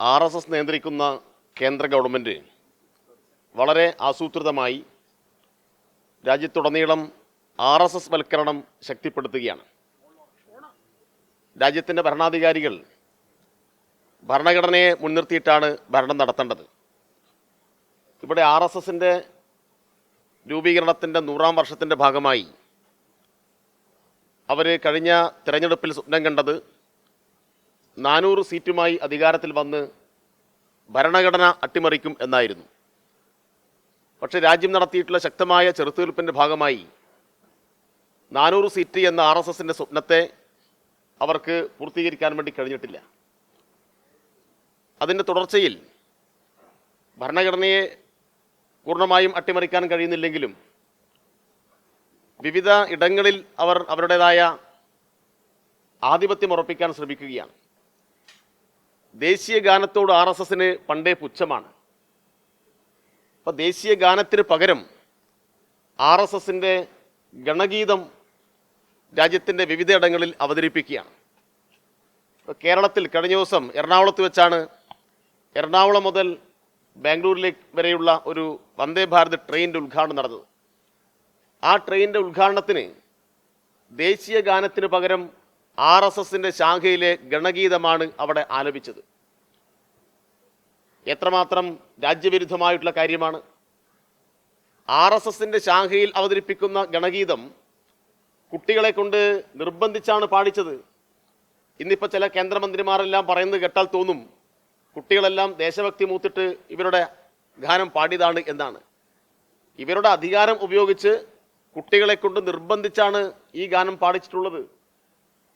R S S നിയന്ത്രിക്കുന്ന കേന്ദ്ര government വളരെ ആസൂത്രിതമായി രാജ്യത്തുടനീളം ആർ എസ് എസ് വൽക്കരണം ശക്തിപ്പെടുത്തുകയാണ്. രാജ്യത്തിന്റെ ഭരണാധികാരികൾ ഭരണഘടനയെ മുൻനിർത്തിയിട്ടാണ് ഭരണം നടത്തേണ്ടത്. ഇവിടെ ആർ എസ് എസിന്റെ രൂപീകരണത്തിന്റെ നൂറാം വർഷത്തിന്റെ ഭാഗമായി അവർ കഴിഞ്ഞ തിരഞ്ഞെടുപ്പിൽ സ്വപ്നം കണ്ടത് നാനൂറ് സീറ്റുമായി അധികാരത്തിൽ വന്ന് ഭരണഘടന അട്ടിമറിക്കും എന്നായിരുന്നു. പക്ഷേ രാജ്യം നടത്തിയിട്ടുള്ള ശക്തമായ ചെറുത്തുനിൽപ്പിന്റെ ഭാഗമായി നാനൂറ് സീറ്റ് എന്ന ആർ എസ് എസിന്റെ സ്വപ്നത്തെ അവർക്ക് പൂർത്തീകരിക്കാൻ വേണ്ടി കഴിഞ്ഞിട്ടില്ല. അതിന്റെ തുടർച്ചയിൽ ഭരണഘടനയെ പൂർണമായും അട്ടിമറിക്കാൻ കഴിയുന്നില്ലെങ്കിലും വിവിധ ഇടങ്ങളിൽ അവർ അവരുടേതായ ആധിപത്യം ഉറപ്പിക്കാൻ ശ്രമിക്കുകയാണ്. ദേശീയ ഗാനത്തോട് ആർ എസ് എസിന് പണ്ടേ പുച്ഛമാണ്. അപ്പോൾ ദേശീയ ഗാനത്തിന് പകരം ആർ എസ് എസിന്റെ ഗണഗീതം രാജ്യത്തിന്റെ വിവിധയിടങ്ങളിൽ അവതരിപ്പിക്കുകയാണ്. കേരളത്തിൽ കഴിഞ്ഞ ദിവസം എറണാകുളത്ത് വെച്ചാണ് എറണാകുളം മുതൽ ബാംഗ്ലൂരിലേക്ക് വരെയുള്ള ഒരു വന്ദേ ഭാരത് ട്രെയിനിന്റെ ഉദ്ഘാടനം നടന്നത്. ആ ട്രെയിനിന്റെ ഉദ്ഘാടനത്തിന് ദേശീയ ഗാനത്തിന് പകരം ആർ എസ് എസിന്റെ ശാഖയിലെ ഗണഗീതമാണ് അവിടെ ആലപിച്ചത്. എത്രമാത്രം രാജ്യവിരുദ്ധമായിട്ടുള്ള കാര്യമാണ്. ആർ എസ് എസിന്റെ ശാഖയിൽ അവതരിപ്പിക്കുന്ന ഗണഗീതം കുട്ടികളെ കൊണ്ട് നിർബന്ധിച്ചാണ് പാടിച്ചത്. ഇന്നിപ്പോൾ ചില കേന്ദ്രമന്ത്രിമാരെല്ലാം പറയുന്നത് കേട്ടാൽ തോന്നും കുട്ടികളെല്ലാം ദേശഭക്തി മൂത്തിട്ട് ഇവരുടെ ഗാനം പാടിയതാണ് എന്നാണ്. ഇവരുടെ അധികാരം ഉപയോഗിച്ച് കുട്ടികളെ കൊണ്ട് നിർബന്ധിച്ചാണ് ഈ ഗാനം പാടിച്ചിട്ടുള്ളത്.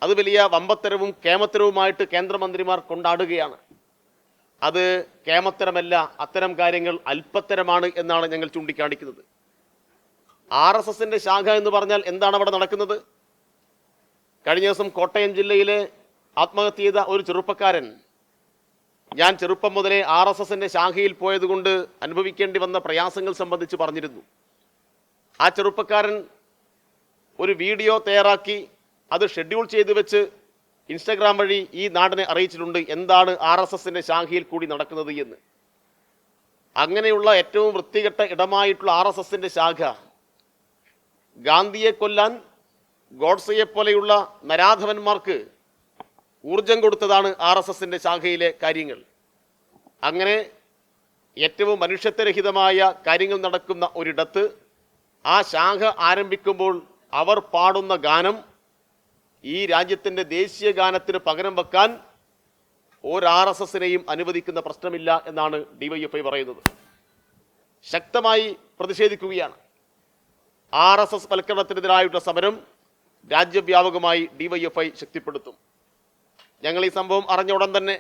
അത് വലിയ വമ്പത്തരവും കേമത്തരവുമായിട്ട് കേന്ദ്രമന്ത്രിമാർ കൊണ്ടാടുകയാണ്. അത് കേമത്തരമല്ല അത്തരം കാര്യങ്ങൾ അല്പത്തരമാണ് എന്നാണ് ഞങ്ങൾ ചൂണ്ടിക്കാണിക്കുന്നത്. ആർ എസ് എസിന്റെ ശാഖ എന്ന് പറഞ്ഞാൽ എന്താണ് അവിടെ നടക്കുന്നത്? കഴിഞ്ഞ ദിവസം കോട്ടയം ജില്ലയിലെ ആത്മഹത്യ ചെയ്ത ഒരു ചെറുപ്പക്കാരൻ. ഞാൻ ചെറുപ്പം മുതലേ ആർ എസ് എസിന്റെ ശാഖയിൽ പോയതുകൊണ്ട് അനുഭവിക്കേണ്ടി വന്ന പ്രയാസങ്ങൾ സംബന്ധിച്ച് പറഞ്ഞിരുന്നു. ആ ചെറുപ്പക്കാരൻ ഒരു വീഡിയോ തയ്യാറാക്കി അത് ഷെഡ്യൂൾ ചെയ്ത് വെച്ച് ഇൻസ്റ്റഗ്രാം വഴി ഈ നാടിനെ അറിയിച്ചിട്ടുണ്ട്. എന്താണ് ആർ എസ് എസിന്റെ ശാഖയിൽ കൂടി നടക്കുന്നത് എന്ന്. അങ്ങനെയുള്ള ഏറ്റവും വൃത്തികെട്ട ഇടമായിട്ടുള്ള ആർ എസ് എസിന്റെ ശാഖ ഗാന്ധിയെ കൊല്ലാൻ ഗോഡ്സയെ പോലെയുള്ള നരാധവന്മാർക്ക് ഊർജം കൊടുത്തതാണ് ആർ എസ് എസിന്റെ ശാഖയിലെ കാര്യങ്ങൾ. അങ്ങനെ ഏറ്റവും മനുഷ്യത്വരഹിതമായ കാര്യങ്ങൾ നടക്കുന്ന ഒരിടത്ത് ആ ശാഖ ആരംഭിക്കുമ്പോൾ അവർ പാടുന്ന ഗാനം ഈ രാജ്യത്തിന്റെ ദേശീയ ഗാനത്തിന് പകരം വെക്കാൻ ഒരു എസ് എസിനെയും അനുവദിക്കുന്ന പ്രശ്നമില്ല എന്നാണ് ഡിവൈഎഫ്ഐ പറയുന്നത്. ശക്തമായി പ്രതിഷേധിക്കുകയാണ്. ആർ എസ് എസ് വൽക്കരണത്തിനെതിരായിട്ടുള്ള സമരം രാജ്യവ്യാപകമായി ഡിവൈഎഫ്ഐ ശക്തിപ്പെടുത്തും. ഞങ്ങൾ ഈ സംഭവം അറിഞ്ഞ ഉടൻ തന്നെ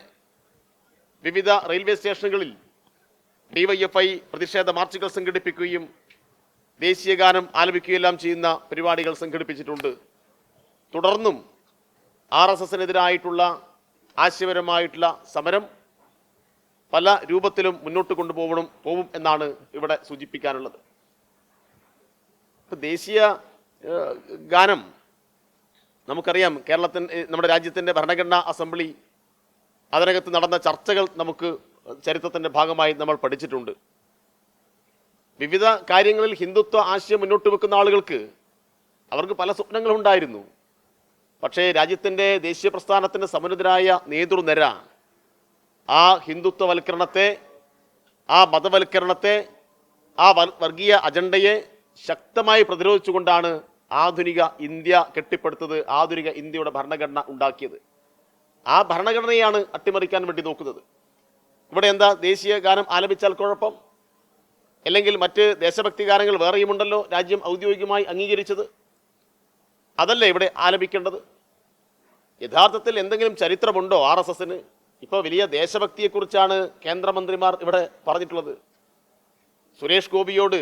വിവിധ റെയിൽവേ സ്റ്റേഷനുകളിൽ ഡിവൈഎഫ്ഐ പ്രതിഷേധ മാർച്ചുകൾ സംഘടിപ്പിക്കുകയും ദേശീയ ഗാനം ആലപിക്കുകയെല്ലാം ചെയ്യുന്ന പരിപാടികൾ സംഘടിപ്പിച്ചിട്ടുണ്ട്. തുടർന്നും ആർ എസ് എസിനെതിരായിട്ടുള്ള ആശയപരമായിട്ടുള്ള സമരം പല രൂപത്തിലും മുന്നോട്ട് കൊണ്ടുപോകണം പോകും എന്നാണ് ഇവിടെ സൂചിപ്പിക്കാനുള്ളത്. ഇപ്പം ദേശീയ ഗാനം നമുക്കറിയാം കേരളത്തിൻ നമ്മുടെ രാജ്യത്തിന്റെ ഭരണഘടനാ അസംബ്ലി അതിനകത്ത് നടന്ന ചർച്ചകൾ നമുക്ക് ചരിത്രത്തിന്റെ ഭാഗമായി നമ്മൾ പഠിച്ചിട്ടുണ്ട്. വിവിധ കാര്യങ്ങളിൽ ഹിന്ദുത്വ ആശയം മുന്നോട്ട് വെക്കുന്ന ആളുകൾക്ക് അവർക്ക് പല സ്വപ്നങ്ങളുണ്ടായിരുന്നു. പക്ഷേ രാജ്യത്തിന്റെ ദേശീയ പ്രസ്ഥാനത്തിന്റെ സമന്വിതരായ നേതൃനിര ആ ഹിന്ദുത്വവൽക്കരണത്തെ ആ മതവൽക്കരണത്തെ ആ വർഗീയ അജണ്ടയെ ശക്തമായി പ്രതിരോധിച്ചുകൊണ്ടാണ് ആധുനിക ഇന്ത്യ കെട്ടിപ്പടുത്തത് ആധുനിക ഇന്ത്യയുടെ ഭരണഘടന ഉണ്ടാക്കിയത്. ആ ഭരണഘടനയാണ് അട്ടിമറിക്കാൻ വേണ്ടി നോക്കുന്നത്. ഇവിടെ എന്താ ദേശീയ ഗാനം ആലപിച്ചാൽ കുഴപ്പം? അല്ലെങ്കിൽ മറ്റ് ദേശഭക്തി ഗാനങ്ങൾ വേറെയുമുണ്ടല്ലോ രാജ്യം ഔദ്യോഗികമായി അംഗീകരിച്ചത്? അതല്ലേ ഇവിടെ ആലപിക്കേണ്ടത്? യഥാർത്ഥത്തിൽ എന്തെങ്കിലും ചരിത്രമുണ്ടോ ആർ എസ് എസിന് ഇപ്പോൾ വലിയ ദേശഭക്തിയെക്കുറിച്ചാണ് കേന്ദ്രമന്ത്രിമാർ ഇവിടെ പറഞ്ഞിട്ടുള്ളത്. സുരേഷ് ഗോപിയോട്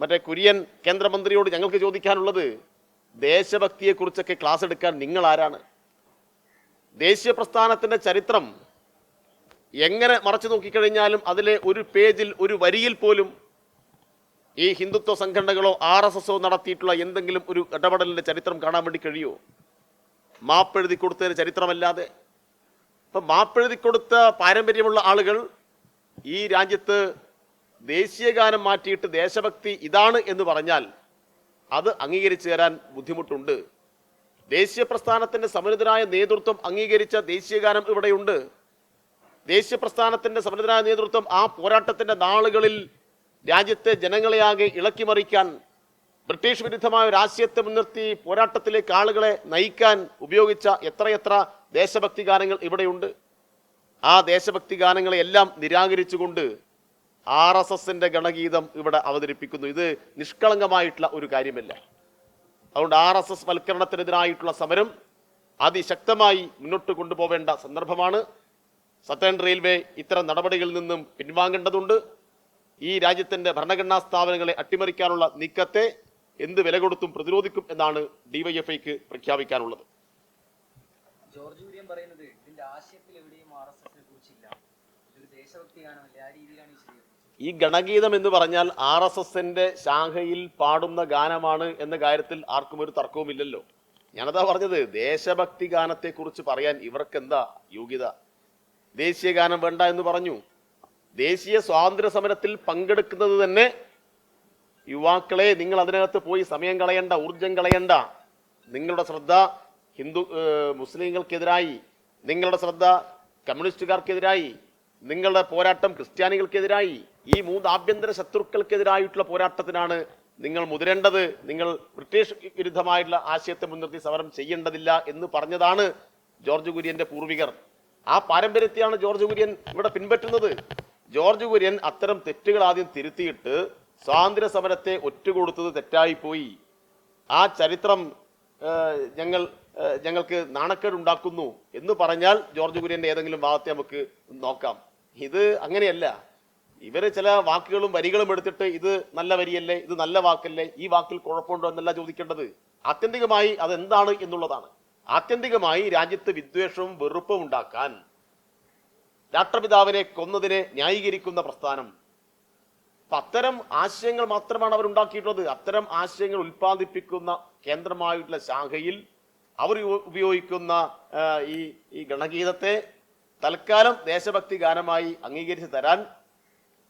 മറ്റേ കുര്യൻ കേന്ദ്രമന്ത്രിയോട് ഞങ്ങൾക്ക് ചോദിക്കാനുള്ളത് ദേശഭക്തിയെക്കുറിച്ചൊക്കെ ക്ലാസ് എടുക്കാൻ നിങ്ങൾ ആരാണ് ദേശീയ പ്രസ്ഥാനത്തിന്റെ ചരിത്രം എങ്ങനെ മറച്ചു നോക്കിക്കഴിഞ്ഞാലും അതിലെ ഒരു പേജിൽ ഒരു വരിയിൽ പോലും ഈ ഹിന്ദുത്വ സംഘടനകളോ ആർ എസ് എസോ നടത്തിയിട്ടുള്ള എന്തെങ്കിലും ഒരു ഇടപെടലിന്റെ ചരിത്രം കാണാൻ വേണ്ടി കഴിയുമോ? മാപ്പ് എഴുതി കൊടുത്തതിന് ചരിത്രമല്ലാതെ. ഇപ്പം മാപ്പെഴുതി കൊടുത്ത പാരമ്പര്യമുള്ള ആളുകൾ ഈ രാജ്യത്ത് ദേശീയ ഗാനം മാറ്റിയിട്ട് ദേശഭക്തി ഇതാണ് എന്ന് പറഞ്ഞാൽ അത് അംഗീകരിച്ചു തരാൻ ബുദ്ധിമുട്ടുണ്ട്. ദേശീയ പ്രസ്ഥാനത്തിന്റെ സമരതരായ നേതൃത്വം അംഗീകരിച്ച ദേശീയ ഗാനം ഇവിടെയുണ്ട്. ദേശീയ പ്രസ്ഥാനത്തിന്റെ സമരതരായ നേതൃത്വം ആ പോരാട്ടത്തിന്റെ നാളുകളിൽ രാജ്യത്തെ ജനങ്ങളെയാകെ ഇളക്കിമറിക്കാൻ ബ്രിട്ടീഷ് വിരുദ്ധമായ ആശയത്തെ മുൻനിർത്തി പോരാട്ടത്തിലേക്ക് ആളുകളെ നയിക്കാൻ ഉപയോഗിച്ച എത്രയെത്ര ദേശഭക്തി ഗാനങ്ങൾ ഇവിടെയുണ്ട്. ആ ദേശഭക്തി ഗാനങ്ങളെ എല്ലാം നിരാകരിച്ചുകൊണ്ട് ആർ എസ് എസിന്റെ ഗണഗീതം ഇവിടെ അവതരിപ്പിക്കുന്നു. ഇത് നിഷ്കളങ്കമായിട്ടുള്ള ഒരു കാര്യമല്ല. അതുകൊണ്ട് ആർ എസ് എസ് വൽക്കരണത്തിനെതിരായിട്ടുള്ള സമരം അതിശക്തമായി മുന്നോട്ട് കൊണ്ടുപോവേണ്ട സന്ദർഭമാണ്. സത്തേൺ റെയിൽവേ ഇത്തരം നടപടികളിൽ നിന്നും പിൻവാങ്ങേണ്ടതുണ്ട്. ഈ രാജ്യത്തിന്റെ ഭരണഘടനാ സ്ഥാപനങ്ങളെ അട്ടിമറിക്കാനുള്ള നീക്കത്തെ എന്ത് വില കൊടുത്തും പ്രതിരോധിക്കും എന്നാണ് ഡിവൈഎഫ്ഐക്ക് പ്രഖ്യാപിക്കാനുള്ളത്. ജോർജ് കുര്യൻ പറയുന്നത് ഇതിന്റെ ആശയത്തിൽ എവിടെയും ആർ എസ് എസിനെ കുറിച്ചില്ല. ഇതൊരു ദേശഭക്തി ഗാനമല്ലേ ആ രീതിയിലാണ് ഈ ഗണഗീതം എന്ന് പറഞ്ഞാൽ ആർ എസ് എസിന്റെ ശാഖയിൽ പാടുന്ന ഗാനമാണ് എന്ന കാര്യത്തിൽ ആർക്കും ഒരു തർക്കവുമില്ലല്ലോ. ഞാനതാ പറഞ്ഞത് ദേശഭക്തി ഗാനത്തെ കുറിച്ച് പറയാൻ ഇവർക്ക് എന്താ യോഗ്യത? ദേശീയ ഗാനം വേണ്ട എന്ന് പറഞ്ഞു. ദേശീയ സ്വാതന്ത്ര്യ സമരത്തിൽ പങ്കെടുക്കുന്നത് തന്നെ യുവാക്കളെ നിങ്ങൾ അതിനകത്ത് പോയി സമയം കളയണ്ട ഊർജം കളയണ്ട. നിങ്ങളുടെ ശ്രദ്ധ ഹിന്ദു മുസ്ലിങ്ങൾക്കെതിരായി. നിങ്ങളുടെ ശ്രദ്ധ കമ്മ്യൂണിസ്റ്റുകാർക്കെതിരായി. നിങ്ങളുടെ പോരാട്ടം ക്രിസ്ത്യാനികൾക്കെതിരായി. ഈ മൂന്ന് ആഭ്യന്തര ശത്രുക്കൾക്കെതിരായിട്ടുള്ള പോരാട്ടത്തിനാണ് നിങ്ങൾ മുതിരേണ്ടത്. നിങ്ങൾ ബ്രിട്ടീഷ് വിരുദ്ധമായിട്ടുള്ള ആശയത്തെ മുൻനിർത്തി സമരം ചെയ്യേണ്ടതില്ല എന്ന് പറഞ്ഞതാണ് ജോർജ് കുര്യന്റെ പൂർവികർ. ആ പാരമ്പര്യത്തെയാണ് ജോർജ് കുര്യൻ ഇവിടെ പിൻപറ്റുന്നത്. ജോർജ് കുര്യൻ അത്തരം തെറ്റുകൾ ആദ്യം തിരുത്തിയിട്ട് സ്വാതന്ത്ര്യ സമരത്തെ ഒറ്റുകൊടുത്തത് തെറ്റായിപ്പോയി. ആ ചരിത്രം ഞങ്ങൾ ഞങ്ങൾക്ക് നാണക്കേടുണ്ടാക്കുന്നു എന്ന് പറഞ്ഞാൽ ജോർജ് കുര്യന്റെ ഏതെങ്കിലും ഭാഗത്തെ നമുക്ക് നോക്കാം. ഇത് അങ്ങനെയല്ല. ഇവർ ചില വാക്കുകളും വരികളും എടുത്തിട്ട് ഇത് നല്ല വരിയല്ലേ ഇത് നല്ല വാക്കല്ലേ ഈ വാക്കിൽ കുഴപ്പമുണ്ടോ എന്നല്ല ചോദിക്കേണ്ടത്. ആത്യന്തികമായി അതെന്താണ് എന്നുള്ളതാണ്. ആത്യന്തികമായി രാജ്യത്ത് വിദ്വേഷവും വെറുപ്പും ഉണ്ടാക്കാൻ രാഷ്ട്രപിതാവിനെ കൊന്നതിനെ ന്യായീകരിക്കുന്ന പ്രസ്ഥാനം അപ്പൊ അത്തരം ആശയങ്ങൾ മാത്രമാണ് അവർ ഉണ്ടാക്കിയിട്ടുള്ളത്. അത്തരം ആശയങ്ങൾ ഉൽപ്പാദിപ്പിക്കുന്ന കേന്ദ്രമായിട്ടുള്ള ശാഖയിൽ അവർ ഉപ- ഉപയോഗിക്കുന്ന ഈ ഈ ഗണഗീതത്തെ തൽക്കാലം ദേശഭക്തി ഗാനമായി അംഗീകരിച്ച് തരാൻ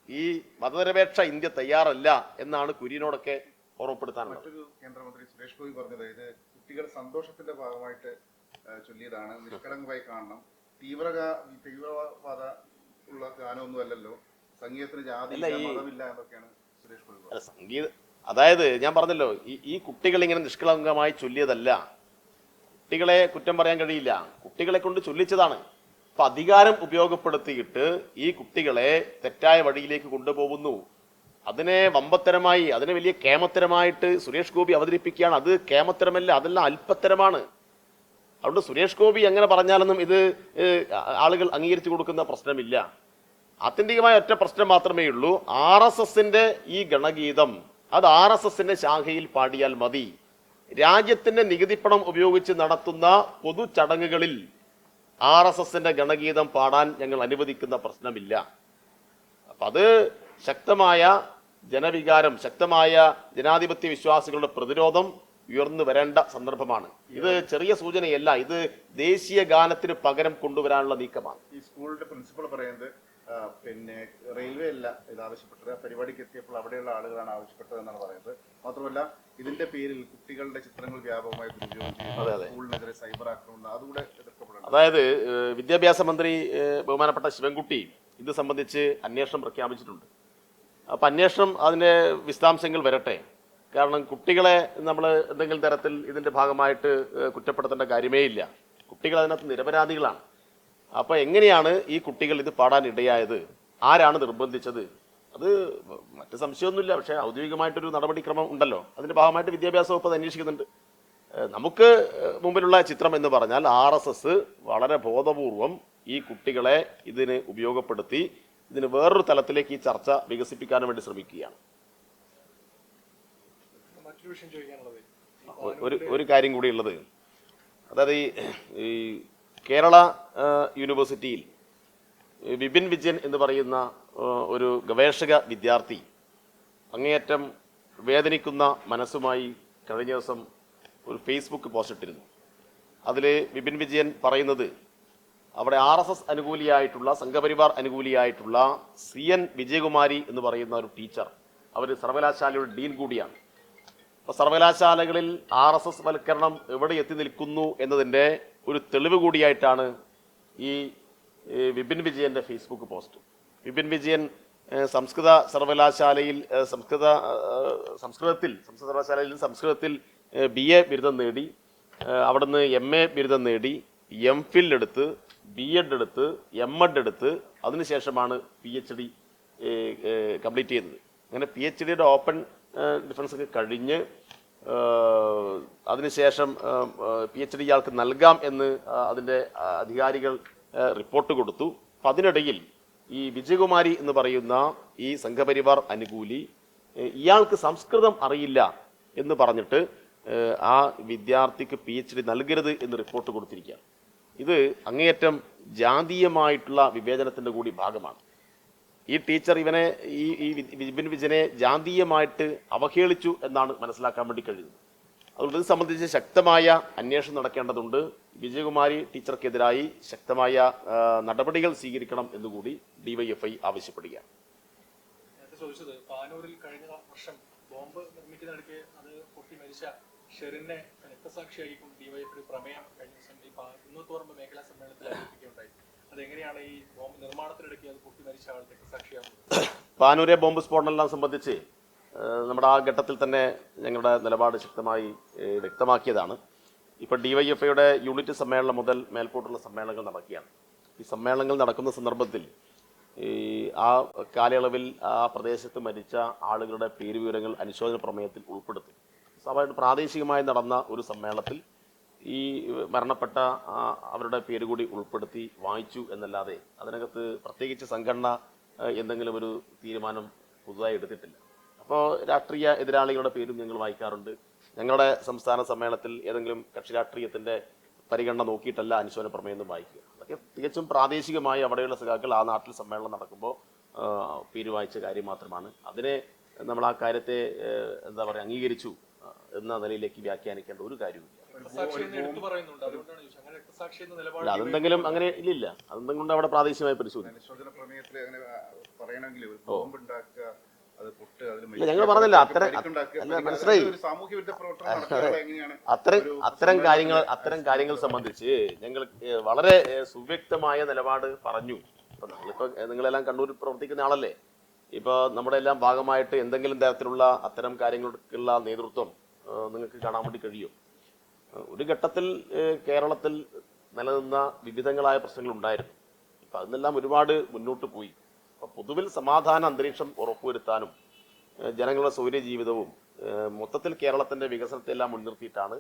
ഈ മതനിരപേക്ഷ ഇന്ത്യ തയ്യാറല്ല എന്നാണ് കുര്യനോടൊക്കെ ഓർമ്മപ്പെടുത്താനുള്ളത്. മറ്റൊരു കേന്ദ്രമന്ത്രി സുരേഷ് ഗോപി പറഞ്ഞത് ഇത് കുട്ടികൾ സന്തോഷത്തിന്റെ ഭാഗമായിട്ട് ചൊല്ലിയതാണ്. നിഷ്കളങ്കമായി കാണണം. തീവ്രവാദ ഉള്ള ഗാനമൊന്നും അല്ലല്ലോ. സംഗീതത്തിന് ജാതി മതമില്ല എന്നൊക്കെയാണ് സുരേഷ് ഗോപി അല്ല സംഗീത അതായത് ഞാൻ പറഞ്ഞല്ലോ ഈ ഈ കുട്ടികൾ ഇങ്ങനെ നിഷ്കളങ്കമായി ചൊല്ലിയതല്ല. കുട്ടികളെ കുറ്റം പറയാൻ കഴിയില്ല. കുട്ടികളെ കൊണ്ട് ചൊല്ലിച്ചതാണ്. അപ്പൊ അധികാരം ഉപയോഗപ്പെടുത്തിയിട്ട് ഈ കുട്ടികളെ തെറ്റായ വഴിയിലേക്ക് കൊണ്ടുപോകുന്നു. അതിനെ വമ്പത്തരമായി അതിനെ വലിയ കേമത്തരമായിട്ട് സുരേഷ് ഗോപി അവതരിപ്പിക്കുകയാണ്. അത് കേമത്തരമല്ല അതെല്ലാം അല്പത്തരമാണ്. അതുകൊണ്ട് സുരേഷ് ഗോപി എങ്ങനെ പറഞ്ഞാലൊന്നും ഇത് ആളുകൾ അംഗീകരിച്ചു കൊടുക്കുന്ന പ്രശ്നമില്ല. ആത്യന്തികമായ ഒറ്റ പ്രശ്നം മാത്രമേ ഉള്ളൂ. ആർ എസ് എസിന്റെ ഈ ഗണഗീതം അത് ആർ എസ് എസിന്റെ ശാഖയിൽ പാടിയാൽ മതി. രാജ്യത്തിന്റെ നികുതിപ്പണം ഉപയോഗിച്ച് നടത്തുന്ന പൊതു ചടങ്ങുകളിൽ ആർ എസ് എസിന്റെ ഗണഗീതം പാടാൻ ഞങ്ങൾ അനുവദിക്കുന്ന പ്രശ്നമില്ല. അപ്പൊ അത് ശക്തമായ ജനവികാരം ശക്തമായ ജനാധിപത്യ വിശ്വാസികളുടെ പ്രതിരോധം ഉയർന്നു വരേണ്ട സന്ദർഭമാണ്. ഇത് ചെറിയ സൂചനയല്ല ഇത് ദേശീയ ഗാനത്തിന് പകരം കൊണ്ടുവരാനുള്ള നീക്കമാണ്. ഈ സ്കൂളിന്റെ പ്രിൻസിപ്പൾ പറയുന്നത് പിന്നെ റെയിൽവേ അല്ല ഇത് ആവശ്യപ്പെട്ടത്. പരിപാടിക്ക് എത്തിയപ്പോൾ അവിടെയുള്ള ആളുകളാണ് ആവശ്യപ്പെട്ടത് എന്നാണ് പറയുന്നത്. മാത്രമല്ല ഇതിന്റെ പേരിൽ കുട്ടികളുടെ ചിത്രങ്ങൾ വ്യാപകമായി ദുരുപയോഗം അതെ, ചെയ്യുന്നു സ്കൂളിനെതിരെ സൈബർ ആക്രമണം അതുകൂടെ എതിർക്കപ്പെടണം അതായത് വിദ്യാഭ്യാസ മന്ത്രി ബഹുമാനപ്പെട്ട ശിവൻകുട്ടി ഇത് സംബന്ധിച്ച് അന്വേഷണം പ്രഖ്യാപിച്ചിട്ടുണ്ട്. അപ്പം അന്വേഷണം അതിന്റെ വിശദാംശങ്ങൾ വരട്ടെ. കാരണം കുട്ടികളെ നമ്മൾ എന്തെങ്കിലും തരത്തിൽ ഇതിന്റെ ഭാഗമായിട്ട് കുറ്റപ്പെടുത്തേണ്ട കാര്യമേ ഇല്ല കുട്ടികൾ അതിനകത്ത് നിരപരാധികളാണ്. അപ്പോൾ എങ്ങനെയാണ് ഈ കുട്ടികൾ ഇത് പാടാൻ ഇടയായത്? ആരാണ് നിർബന്ധിച്ചത്? അത് മറ്റ് സംശയമൊന്നുമില്ല പക്ഷേ ഔദ്യോഗികമായിട്ടൊരു നടപടിക്രമം ഉണ്ടല്ലോ. അതിന്റെ ഭാഗമായിട്ട് വിദ്യാഭ്യാസ വകുപ്പ് അത് അന്വേഷിക്കുന്നുണ്ട്. നമുക്ക് മുമ്പിലുള്ള ചിത്രം എന്ന് പറഞ്ഞാൽ ആർ എസ് എസ് വളരെ ബോധപൂർവം ഈ കുട്ടികളെ ഇതിന് ഉപയോഗപ്പെടുത്തി ഇതിന് വേറൊരു തലത്തിലേക്ക് ഈ ചർച്ച വികസിപ്പിക്കാൻ വേണ്ടി ശ്രമിക്കുകയാണ്. ഒരു ഒരു കാര്യം കൂടി ഉള്ളത്. അതായത് ഈ കേരള യൂണിവേഴ്സിറ്റിയിൽ വിപിൻ വിജയൻ എന്ന് പറയുന്ന ഒരു ഗവേഷക വിദ്യാർത്ഥി അങ്ങേയറ്റം വേദനിക്കുന്ന മനസ്സുമായി കഴിഞ്ഞ ദിവസം ഒരു ഫേസ്ബുക്ക് പോസ്റ്റ് ഇട്ടിരുന്നു. അതിൽ വിപിൻ വിജയൻ പറയുന്നത് അവിടെ ആർ എസ് എസ് അനുകൂലിയായിട്ടുള്ള സംഘപരിവാർ അനുകൂലിയായിട്ടുള്ള സി എൻ വിജയകുമാരി എന്ന് പറയുന്ന ഒരു ടീച്ചർ അവർ സർവകലാശാലയുടെ ഡീൻ കൂടിയാണ്. അപ്പോൾ സർവകലാശാലകളിൽ ആർ എസ് എസ് വൽക്കരണം എവിടെ എത്തി നിൽക്കുന്നു എന്നതിന്റെ ഒരു തെളിവ് കൂടിയായിട്ടാണ് ഈ വിപിൻ വിജയന്റെ ഫേസ്ബുക്ക് പോസ്റ്റ്. വിപിൻ വിജയൻ സംസ്കൃത സർവകലാശാലയിൽ സംസ്കൃത സംസ്കൃതത്തിൽ സംസ്കൃത സർവകലാശാലയിൽ സംസ്കൃതത്തിൽ ബി എ ബിരുദം നേടി അവിടുന്ന് എം എ ബിരുദം നേടി എം ഫിൽ എടുത്ത് ബി എഡ് എടുത്ത് എം എഡ് എടുത്ത് അതിനുശേഷമാണ് പി എച്ച് ഡി കംപ്ലീറ്റ് ചെയ്തത്. അങ്ങനെ പി എച്ച് ഡിയുടെ ഓപ്പൺ ഡിഫറൻസ് ഒക്കെ കഴിഞ്ഞ് അതിനുശേഷം പി എച്ച് ഡി ഇയാൾക്ക് നൽകാം എന്ന് അതിന്റെ അധികാരികൾ റിപ്പോർട്ട് കൊടുത്തു. അപ്പം അതിനിടയിൽ ഈ വിജയകുമാരി എന്ന് പറയുന്ന ഈ സംഘപരിവാർ അനുകൂലി ഇയാൾക്ക് സംസ്കൃതം അറിയില്ല എന്ന് പറഞ്ഞിട്ട് ആ വിദ്യാർത്ഥിക്ക് പി എച്ച് ഡി നൽകരുത് എന്ന് റിപ്പോർട്ട് കൊടുത്തിരിക്കുകയാണ്. ഇത് അങ്ങേയറ്റം ജാതീയമായിട്ടുള്ള വിവേചനത്തിന്റെ കൂടി ഭാഗമാണ്. ഈ ടീച്ചർ ഇവനെ ഈ ഈ വിപിൻ വിജയനെ ജാതീയമായിട്ട് അവഹേളിച്ചു എന്നാണ് മനസ്സിലാക്കാൻ വേണ്ടി കഴിയുന്നത്. അതുകൊണ്ട് ഇത് സംബന്ധിച്ച് ശക്തമായ അന്വേഷണം നടക്കേണ്ടതുണ്ട്. വിജയകുമാരി ടീച്ചർക്കെതിരായി ശക്തമായ നടപടികൾ സ്വീകരിക്കണം എന്നുകൂടി ഡിവൈഎഫ്ഐ ആവശ്യപ്പെടുകയാണ്. ചോദിച്ചത് പാനൂരിൽ കഴിഞ്ഞ വർഷം ബോംബ് നിർമ്മിക്കുന്നിടയ്ക്ക് അത് പൊട്ടി മരിച്ച ഷെറിനെ രക്തസാക്ഷിയായിരിക്കും ഡിവൈഎഫ്ഐ പ്രമേയം കഴിഞ്ഞ ദിവസം ഈ പാ- കുന്നത്തുപറമ്പ് മേഖലാ സമ്മേളനത്തിൽ അവതരിപ്പിക്കുകയുണ്ടായി. പാനൂരെ ബോംബ് സ്ഫോടനമെല്ലാം സംബന്ധിച്ച് നമ്മുടെ ആ ഘട്ടത്തിൽ തന്നെ ഞങ്ങളുടെ നിലപാട് ശക്തമായി വ്യക്തമാക്കിയതാണ്. ഇപ്പോൾ ഡിവൈഎഫ്ഐയുടെ യൂണിറ്റ് സമ്മേളനം മുതൽ മേൽപോട്ടുള്ള സമ്മേളനങ്ങൾ നടക്കുകയാണ്. ഈ സമ്മേളനങ്ങൾ നടക്കുന്ന സന്ദർഭത്തിൽ ഈ ആ കാലയളവിൽ ആ പ്രദേശത്ത് മരിച്ച ആളുകളുടെ പേര് വിവരങ്ങൾ അനുശോചന പ്രമേയത്തിൽ ഉൾപ്പെടുത്തി. സ്വാഭാവികമായിട്ട് പ്രാദേശികമായി നടന്ന ഒരു സമ്മേളനത്തിൽ ഈ മരണപ്പെട്ട അവരുടെ പേര് കൂടി ഉൾപ്പെടുത്തി വായിച്ചു എന്നല്ലാതെ അതിനകത്ത് പ്രത്യേകിച്ച് സംഘടന എന്തെങ്കിലും ഒരു തീരുമാനം പുതുതായി എടുത്തിട്ടില്ല. അപ്പോൾ രാഷ്ട്രീയ എതിരാളികളുടെ പേരും ഞങ്ങൾ വായിക്കാറുണ്ട്. ഞങ്ങളുടെ സംസ്ഥാന സമ്മേളനത്തിൽ ഏതെങ്കിലും കക്ഷി രാഷ്ട്രീയത്തിന്റെ പരിഗണന നോക്കിയിട്ടല്ല അനുശോചന പ്രമേയം വായിക്കുക. അതൊക്കെ തികച്ചും പ്രാദേശികമായി അവിടെയുള്ള സഖാക്കൾ ആ നാട്ടിൽ സമ്മേളനം നടക്കുമ്പോൾ പേര് വായിച്ച കാര്യം മാത്രമാണ്. അതിനെ നമ്മൾ ആ കാര്യത്തെ എന്താ പറയുക അംഗീകരിച്ചു എന്ന നിലയിലേക്ക് വ്യാഖ്യാനിക്കേണ്ട ഒരു കാര്യവുമില്ല. അതെന്തെങ്കിലും അങ്ങനെ ഇല്ലില്ല. അതെന്തെങ്കിലും കൊണ്ട് അവിടെ പ്രാദേശികമായി പരിശോധിക്കും. ഇല്ല, ഞങ്ങൾ പറഞ്ഞില്ല, അത്തരം- മനസ്സിലായി. അത്തരം അത്തരം കാര്യങ്ങൾ അത്തരം കാര്യങ്ങൾ സംബന്ധിച്ച് ഞങ്ങൾ വളരെ സുവ്യക്തമായ നിലപാട് പറഞ്ഞു. ഇപ്പൊ നിങ്ങളിപ്പോ നിങ്ങളെല്ലാം കണ്ണൂരിൽ പ്രവർത്തിക്കുന്ന ആളല്ലേ? ഇപ്പൊ നമ്മുടെ എല്ലാം ഭാഗമായിട്ട് എന്തെങ്കിലും തരത്തിലുള്ള അത്തരം കാര്യങ്ങൾക്കുള്ള നേതൃത്വം നിങ്ങൾക്ക് കാണാൻ വേണ്ടി കഴിയും. ഒരു ഘട്ടത്തിൽ കേരളത്തിൽ നിലനിന്ന വിവിധങ്ങളായ പ്രശ്നങ്ങൾ ഉണ്ടായിരുന്നു. ഇപ്പൊ അതിനെല്ലാം ഒരുപാട് മുന്നോട്ട് പോയി. അപ്പൊ പൊതുവിൽ സമാധാന അന്തരീക്ഷം ഉറപ്പുവരുത്താനും ജനങ്ങളുടെ സൗര്യ ജീവിതവും മൊത്തത്തിൽ കേരളത്തിന്റെ വികസനത്തെ എല്ലാം മുൻനിർത്തിയിട്ടാണ്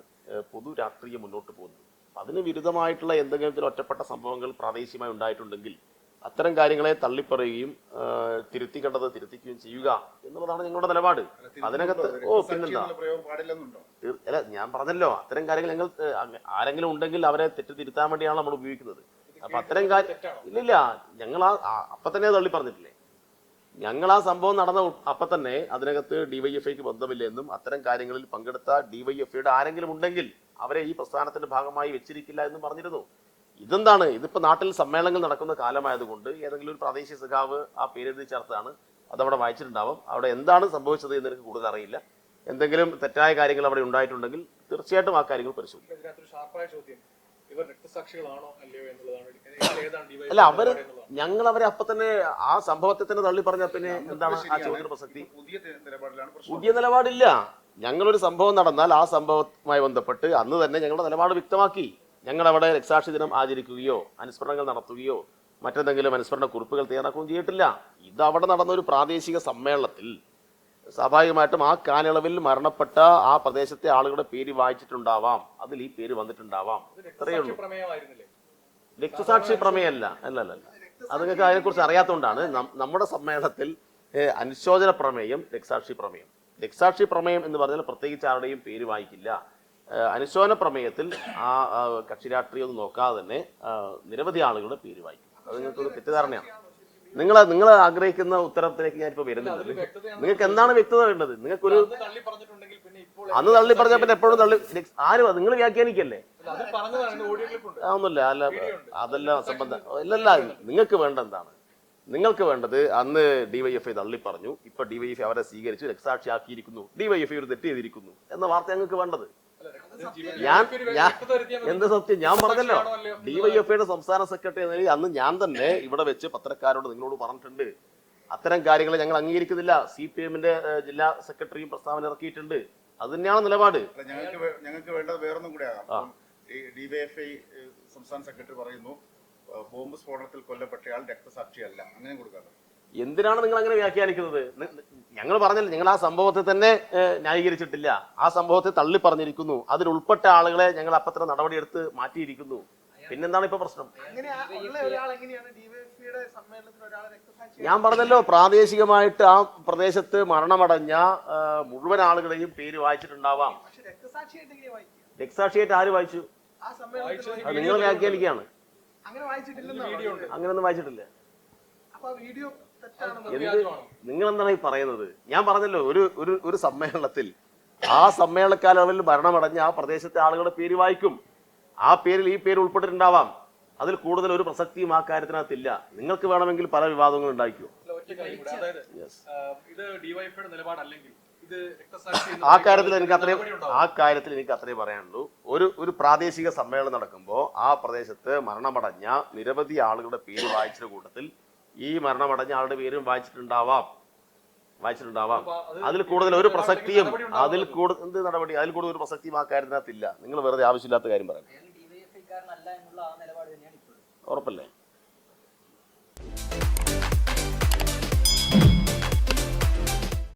പൊതു രാഷ്ട്രീയം മുന്നോട്ട് പോകുന്നത്. അതിന് വിരുദ്ധമായിട്ടുള്ള എന്തെങ്കിലും ഒറ്റപ്പെട്ട സംഭവങ്ങൾ പ്രാദേശികമായി ഉണ്ടായിട്ടുണ്ടെങ്കിൽ അത്തരം കാര്യങ്ങളെ തള്ളിപ്പറയുകയും തിരുത്തി തിരുത്തിക്കേണ്ടത് തിരുത്തിക്കുകയും ചെയ്യുക എന്നുള്ളതാണ് ഞങ്ങളുടെ നിലപാട്. അതിനകത്ത് ഓ പിന്നെന്താ? അല്ല ഞാൻ പറഞ്ഞല്ലോ അത്തരം കാര്യങ്ങൾ ഞങ്ങൾ ആരെങ്കിലും ഉണ്ടെങ്കിൽ അവരെ തെറ്റ് തിരുത്താൻ വേണ്ടിയാണ് നമ്മൾ ഉപയോഗിക്കുന്നത്. അപ്പൊ അത്തരം കാര്യം ഇല്ലില്ല ഞങ്ങൾ ആ അപ്പൊ തന്നെ തള്ളി പറഞ്ഞിട്ടില്ലേ? ഞങ്ങൾ ആ സംഭവം നടന്ന അപ്പൊ തന്നെ അതിനകത്ത് ഡിവൈഎഫ്ഐക്ക് ബന്ധമില്ല എന്നും അത്തരം കാര്യങ്ങളിൽ പങ്കെടുത്ത ഡിവൈഎഫ്ഐയുടെ ആരെങ്കിലും ഉണ്ടെങ്കിൽ അവരെ ഈ പ്രസ്ഥാനത്തിന്റെ ഭാഗമായി വെച്ചിരിക്കില്ല എന്നും പറഞ്ഞിരുന്നു. ഇതെന്താണ്? ഇതിപ്പോൾ നാട്ടിൽ സമ്മേളനങ്ങൾ നടക്കുന്ന കാലമായതുകൊണ്ട് ഏതെങ്കിലും ഒരു പ്രാദേശിക സഖാവ് ആ പേരെഴുതി ചേർത്താണ്. അതവിടെ വായിച്ചിട്ടുണ്ടാവും. അവിടെ എന്താണ് സംഭവിച്ചത് എന്ന് എനിക്ക് കൂടുതൽ അറിയില്ല. എന്തെങ്കിലും തെറ്റായ കാര്യങ്ങൾ അവിടെ ഉണ്ടായിട്ടുണ്ടെങ്കിൽ തീർച്ചയായിട്ടും ആ കാര്യങ്ങൾ പരിശോധിക്കും. അല്ല അവർ ഞങ്ങൾ അവരെ അപ്പൊ തന്നെ ആ സംഭവത്തെ തന്നെ തള്ളി പറഞ്ഞ പിന്നെ എന്താണ് ആ ചോദ്യത്തിന് പ്രസക്തി? പുതിയ നിലപാടില്ല. ഞങ്ങളൊരു സംഭവം നടന്നാൽ ആ സംഭവവുമായി ബന്ധപ്പെട്ട് അന്ന് തന്നെ ഞങ്ങളുടെ നിലപാട് വ്യക്തമാക്കി. ഞങ്ങൾ അവിടെ രക്സാക്ഷി ദിനം ആചരിക്കുകയോ അനുസ്മരണങ്ങൾ നടത്തുകയോ മറ്റെന്തെങ്കിലും അനുസ്മരണ കുറിപ്പുകൾ തയ്യാറാക്കുകയും ചെയ്തിട്ടില്ല. ഇത് അവിടെ നടന്ന ഒരു പ്രാദേശിക സമ്മേളനത്തിൽ സ്വാഭാവികമായിട്ടും ആ കാലയളവിൽ മരണപ്പെട്ട ആ പ്രദേശത്തെ ആളുകളുടെ പേര് വായിച്ചിട്ടുണ്ടാവാം. അതിൽ ഈ പേര് വന്നിട്ടുണ്ടാവാം. ഇത്രയുള്ളൂ രക്തസാക്ഷി ഉള്ളൂ. രക്തസാക്ഷി പ്രമേയമല്ല അല്ല അല്ല അത് നിങ്ങൾക്ക് അതിനെക്കുറിച്ച് അറിയാത്തതുകൊണ്ടാണ് നമ്മുടെ സമ്മേളനത്തിൽ അനുശോചന പ്രമേയം രക്തസാക്ഷി പ്രമേയം. രക്തസാക്ഷി പ്രമേയം എന്ന് പറഞ്ഞാൽ പ്രത്യേകിച്ച് ആരുടെയും പേര് വായിക്കില്ല. അനുശോചന പ്രമേയത്തിൽ ആ കക്ഷി രാഷ്ട്രീയം ഒന്നും നോക്കാതെ തന്നെ നിരവധി ആളുകളുടെ പേര് വായിക്കും. അത് നിങ്ങൾക്കൊരു തെറ്റിദ്ധാരണയാണ്. നിങ്ങൾ നിങ്ങൾ ആഗ്രഹിക്കുന്ന ഉത്തരത്തിലേക്ക് ഞാനിപ്പോ വരുന്നുണ്ട് നിങ്ങൾക്ക് എന്താണ് വ്യക്തത വേണ്ടത്? നിങ്ങൾക്കൊരു അന്ന് തള്ളി പറഞ്ഞ പിന്നെ എപ്പോഴും തള്ളി ആരും നിങ്ങൾ വ്യാഖ്യാനിക്കല്ലേ? ഒന്നുമില്ല. അല്ല അതെല്ലാം സംബന്ധം ഇല്ലല്ല നിങ്ങൾക്ക് വേണ്ട എന്താണ്? നിങ്ങൾക്ക് വേണ്ടത് അന്ന് ഡിവൈഎഫ്ഐ തള്ളി പറഞ്ഞു. ഇപ്പൊ ഡിവൈഎഫ്ഐ അവരെ സ്വീകരിച്ചു രക്തസാക്ഷിയാക്കിയിരിക്കുന്നു ഡിവൈഎഫ്ഐ ഒരു തെറ്റ് ചെയ്തിരിക്കുന്നു എന്ന വാർത്ത ഞങ്ങൾക്ക് വേണ്ടത്. ഞാൻ ഞാൻ. എന്ത് സത്യം? ഞാൻ പറഞ്ഞല്ലോ? ഡിവൈഎഫ്ഐയുടെ സംസ്ഥാന സെക്രട്ടറി എന്ന നിലയിൽ അന്ന് ഞാൻ തന്നെ ഇവിടെ വെച്ച് പത്രക്കാരോട് നിങ്ങളോട് പറഞ്ഞിട്ടുണ്ട്. അത്തരം കാര്യങ്ങൾ ഞങ്ങൾ അംഗീകരിക്കുന്നില്ല. സി പി എമ്മിന്റെ ജില്ലാ സെക്രട്ടറിയും പ്രസ്താവന ഇറക്കിയിട്ടുണ്ട്. അത് തന്നെയാണ് നിലപാട്. ഞങ്ങൾക്ക് ഞങ്ങൾക്ക് വേണ്ടത് വേറൊന്നും കൂടെ ആകാം ഡിവൈഎഫ്ഐ സംസ്ഥാന സെക്രട്ടറി പറയുന്നു ബോംബ് സ്ഫോടനത്തിൽ കൊല്ലപ്പെട്ടയാൾ രക്തസാക്ഷിയല്ല. അങ്ങനെ കൊടുക്കാറ് എന്തിനാണ് നിങ്ങൾ അങ്ങനെ വ്യാഖ്യാനിക്കുന്നത് ഞങ്ങൾ പറഞ്ഞല്ലോ നിങ്ങൾ ആ സംഭവത്തെ തന്നെ ന്യായീകരിച്ചിട്ടില്ല. ആ സംഭവത്തെ തള്ളി പറഞ്ഞിരിക്കുന്നു അതിൽ ഉൾപ്പെട്ട ആളുകളെ ഞങ്ങൾ അപ്പത്ര നടപടിയെടുത്ത് മാറ്റിയിരിക്കുന്നു. പിന്നെന്താണ് ഇപ്പൊ പ്രശ്നം? അങ്ങനെ ഒരാൾ എങ്ങനെയാണ് ഡിവൈഎഫ്ഐയുടെ സമ്മേളനത്തിൽ ഒരാളെ രക്തസാക്ഷി ഞാൻ പറഞ്ഞല്ലോ പ്രാദേശികമായിട്ട് ആ പ്രദേശത്ത് മരണമടഞ്ഞ മുഴുവൻ ആളുകളെയും പേര് വായിച്ചിട്ടുണ്ടാവാം. രക്തസാക്ഷിയായിട്ട് ആര് വായിച്ചു? ആ സമ്മേളനത്തിൽ നിങ്ങൾ വ്യാഖ്യാനിക്കുകയാണ്. അങ്ങനെ ഉണ്ട്. അങ്ങനെയൊന്നും വായിച്ചിട്ടില്ല. വീഡിയോ? നിങ്ങൾ എന്താണ് ഈ പറയുന്നത്? ഞാൻ പറഞ്ഞല്ലോ ഒരു ഒരു ഒരു സമ്മേളനത്തിൽ ആ സമ്മേളനക്കാലയളവിൽ മരണമടഞ്ഞ ആ പ്രദേശത്തെ ആളുകളുടെ പേര് വായിക്കും. ആ പേരിൽ ഈ പേര് ഉൾപ്പെട്ടിട്ടുണ്ടാവാം. അതിൽ കൂടുതൽ ഒരു പ്രസക്തിയും ആ കാര്യത്തിനകത്തില്ല. നിങ്ങൾക്ക് വേണമെങ്കിൽ പല വിവാദങ്ങളും ഉണ്ടാക്കിയോ ആ, കാര്യത്തിൽ എനിക്ക് അത്രയും ആ കാര്യത്തിൽ എനിക്ക് അത്രയും പറയാനുള്ളൂ. ഒരു ഒരു പ്രാദേശിക സമ്മേളനം നടക്കുമ്പോൾ ആ പ്രദേശത്ത് മരണമടഞ്ഞ നിരവധി ആളുകളുടെ പേര് വായിച്ച കൂട്ടത്തിൽ ഈ മരണമടഞ്ഞ ആളുടെ പേരും വായിച്ചിട്ടുണ്ടാവാം. വായിച്ചിട്ടുണ്ടാവാം. അതിൽ കൂടുതൽ ഒരു പ്രസക്തിയും അതിൽ കൂടുതൽ എന്ത് നടപടി? അതിൽ കൂടുതൽ ഒരു പ്രസക്തിയും ആ കാര്യത്തിനകത്തില്ല നിങ്ങൾ വെറുതെ ആവശ്യമില്ലാത്ത കാര്യം പറയാം അയാൾ ഡിവൈഎഫ്ഐക്കാരനല്ല എന്നുള്ള ആ നിലപാട് തന്നെയാണ് ഇപ്പോഴും. ഉറപ്പല്ലേ?